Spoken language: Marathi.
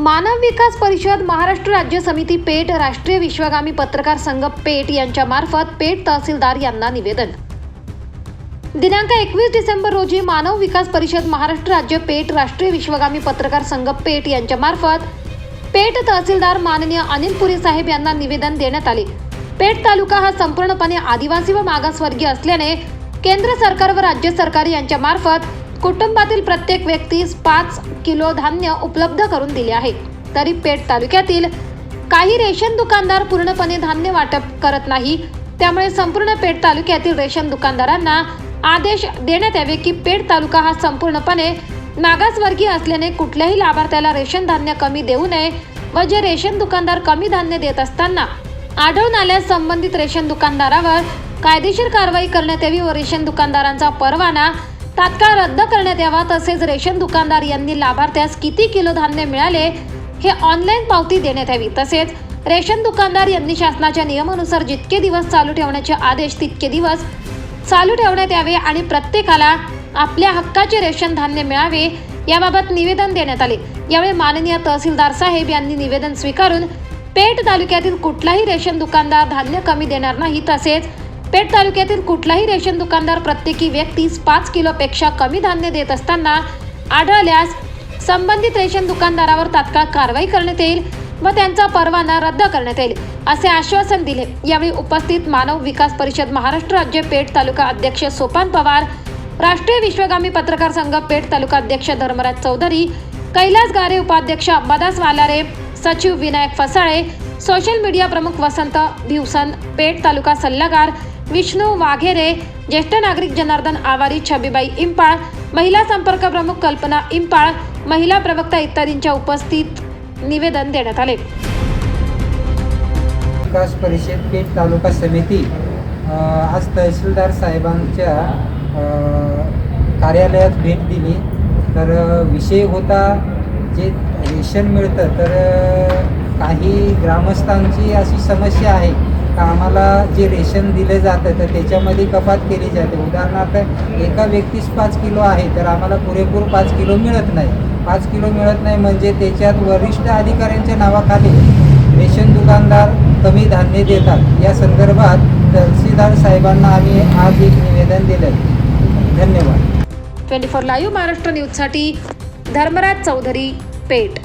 मानव विकास परिषद महाराष्ट्र राज्य समिती पेठ राष्ट्रीय विश्वगामी पत्रकार संघ पेठ यांच्या मार्फत पेठ तहसीलदार यांना निवेदन. दिनांक एकवीस डिसेंबर रोजी मानव विकास परिषद महाराष्ट्र राज्य पेठ राष्ट्रीय विश्वगामी पत्रकार संघ पेठ यांच्या मार्फत पेठ तहसीलदार माननीय अनिल पुरी साहेब यांना निवेदन देण्यात आले. पेठ तालुका हा संपूर्णपणे आदिवासी व मागासवर्गीय असल्याने केंद्र सरकार व राज्य सरकार यांच्या मार्फत कुटुंबातील प्रत्येक व्यक्तीस पाच किलो धान्य उपलब्ध करून दिले आहे. तरी पेठ तालुक्यातील काही रेशन दुकानदार पूर्णपणे धान्य वाटप करत नाही. त्यामुळे संपूर्ण पेठ तालुक्यातील रेशन दुकानदारांना आदेश देण्यात यावे की पेठ तालुका हा संपूर्णपणे मागासवर्गीय असल्याने कुठल्याही लाभार्थ्याला रेशन धान्य कमी देऊ नये व जे रेशन दुकानदार कमी धान्य देत असताना आढळून आल्यास संबंधित रेशन दुकानदारावर कायदेशीर कारवाई करण्यात यावी व रेशन दुकानदारांचा परवाना तात्काळ रद्द करण्यात यावा तसेच रेशन दुकानदार यांनी लाभार्थ्यास किती किलो धान्य मिळाले हे ऑनलाईन पावती देण्यात यावी. तसेच रेशन दुकानदार यांनी शासनाच्या नियमानुसार जितके दिवस चालू ठेवण्याचे आदेश तितके दिवस चालू ठेवण्यात यावे आणि प्रत्येकाला आपल्या हक्काचे रेशन धान्य मिळावे याबाबत निवेदन देण्यात आले. यावेळी माननीय तहसीलदार साहेब यांनी निवेदन स्वीकारून पेठ तालुक्यातील कुठलाही रेशन दुकानदार धान्य कमी देणार नाही. तसेच पेठ तालुक्यातील कुठलाही रेशन दुकानदार प्रत्येकी व्यक्तीस पाच किलोपेक्षा कमी धान्य देत असताना आढळल्यास संबंधित रेशन दुकानदारावर तात्काळ कारवाई करण्यात येईल व त्यांचा परवाना रद्द करण्यात येईल असे आश्वासन दिले. यावेळी उपस्थित मानव विकास परिषद महाराष्ट्र राज्य पेठ तालुका अध्यक्ष सोपान पवार राष्ट्रीय विश्वगामी पत्रकार संघ पेठ तालुका अध्यक्ष धर्मराज चौधरी कैलास गारे उपाध्यक्ष अंबादास वालारे सचिव विनायक फसाळे सोशल मीडिया प्रमुख वसंत भिवसन पेठ तालुका सल्लागार विष्णू वाघेरे ज्येष्ठ नागरिक जनार्दन आवारी छबीबाई इंपाळ महिला संपर्क प्रमुख कल्पना इंपाळ महिला प्रवक्ता इत्यादींच्या उपस्थित निवेदन देण्यात आले. विकास परिषद पेठ तालुका समिती आज तहसीलदार साहेबांच्या कार्यालयात भेट दिली. तर विषय होता जे रेशन मिळतं तर काही ग्रामस्थांची अशी समस्या आहे का आम्हाला जे रेशन दिलं जातं तर त्याच्यामध्ये कपात केली जाते. उदाहरणार्थ एका व्यक्तीस पाच किलो आहे तर आम्हाला पुरेपूर पाच किलो मिळत नाही. पाच किलो मिळत नाही म्हणजे त्याच्यात वरिष्ठ अधिकाऱ्यांच्या नावाखाली रेशन दुकानदार कमी धान्य देतात. या संदर्भात तहसीलदार साहेबांना आम्ही आज एक निवेदन दिलं धन्यवाद. ट्वेंटी फोर लाईव्ह महाराष्ट्र न्यूजसाठी धर्मराज चौधरी पेठ.